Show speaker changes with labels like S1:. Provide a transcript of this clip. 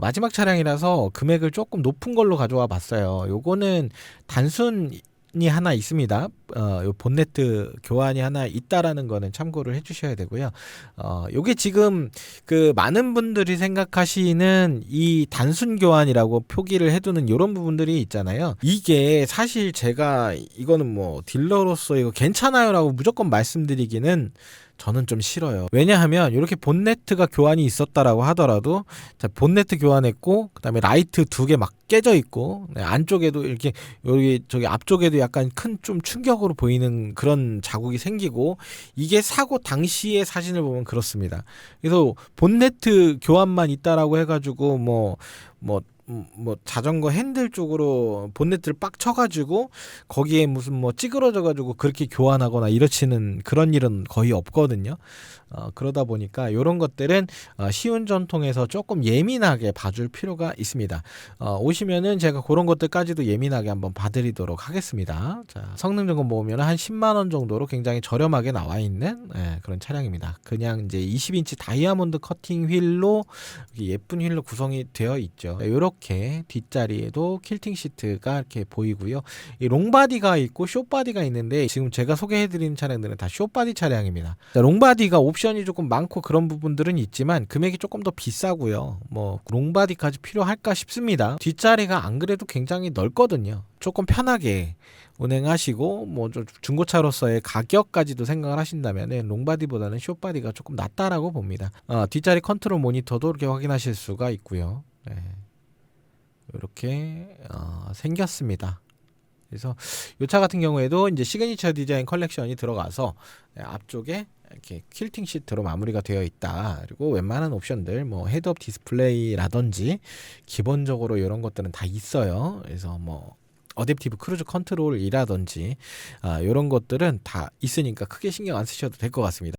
S1: 마지막 차량이라서 금액을 조금 높은 걸로 가져와 봤어요. 요거는 단순이 하나 있습니다. 어, 요 본네트 교환이 하나 있다라는 거는 참고를 해주셔야 되고요. 어, 요게 지금 그 많은 분들이 생각하시는 이 단순 교환이라고 표기를 해두는 이런 부분들이 있잖아요. 이게 사실 제가 이거는 뭐 딜러로서 이거 괜찮아요라고 무조건 말씀드리기는 저는 좀 싫어요. 왜냐하면 이렇게 본네트가 교환이 있었다라고 하더라도 자, 본네트 교환했고 그다음에 라이트 두 개 막 깨져 있고 네, 안쪽에도 이렇게 여기 저기 앞쪽에도 약간 큰 좀 충격 으로 보이는 그런 자국이 생기고 이게 사고 당시의 사진을 보면 그렇습니다. 그래서 본네트 교환만 있다라고 해가지고 뭐 뭐, 음, 뭐 자전거 핸들 쪽으로 본네트를 빡 쳐가지고 거기에 무슨 뭐 찌그러져가지고 그렇게 교환하거나 이렇지는 그런 일은 거의 없거든요. 어, 그러다 보니까 이런 것들은 어, 쉬운 전통에서 조금 예민하게 봐줄 필요가 있습니다. 어, 오시면은 제가 그런 것들까지도 예민하게 한번 봐드리도록 하겠습니다. 자, 성능 점검 보면 한 10만 원 정도로 굉장히 저렴하게 나와 있는 예, 그런 차량입니다. 그냥 이제 20인치 다이아몬드 커팅 휠로 예쁜 휠로 구성이 되어 있죠. 이렇게 뒷자리에도 킬팅 시트가 이렇게 보이고요. 이 롱바디가 있고 숏바디가 있는데 지금 제가 소개해드리는 차량들은 다 숏바디 차량입니다. 자, 롱바디가 옵션이 조금 많고 그런 부분들은 있지만 금액이 조금 더 비싸고요. 뭐 롱바디까지 필요할까 싶습니다. 뒷자리가 안 그래도 굉장히 넓거든요. 조금 편하게 운행하시고 뭐좀 중고차로서의 가격까지도 생각을 하신다면은 롱바디보다는 숏바디가 조금 낫다라고 봅니다. 어, 뒷자리 컨트롤 모니터도 이렇게 확인하실 수가 있고요. 네. 이렇게 어, 생겼습니다. 그래서 이 차 같은 경우에도 이제 시그니처 디자인 컬렉션이 들어가서 네, 앞쪽에 이렇게 퀼팅 시트로 마무리가 되어 있다. 그리고 웬만한 옵션들 뭐 헤드업 디스플레이라든지 기본적으로 이런 것들은 다 있어요. 그래서 뭐 어댑티브 크루즈 컨트롤이라든지 아, 이런 것들은 다 있으니까 크게 신경 안 쓰셔도 될 것 같습니다.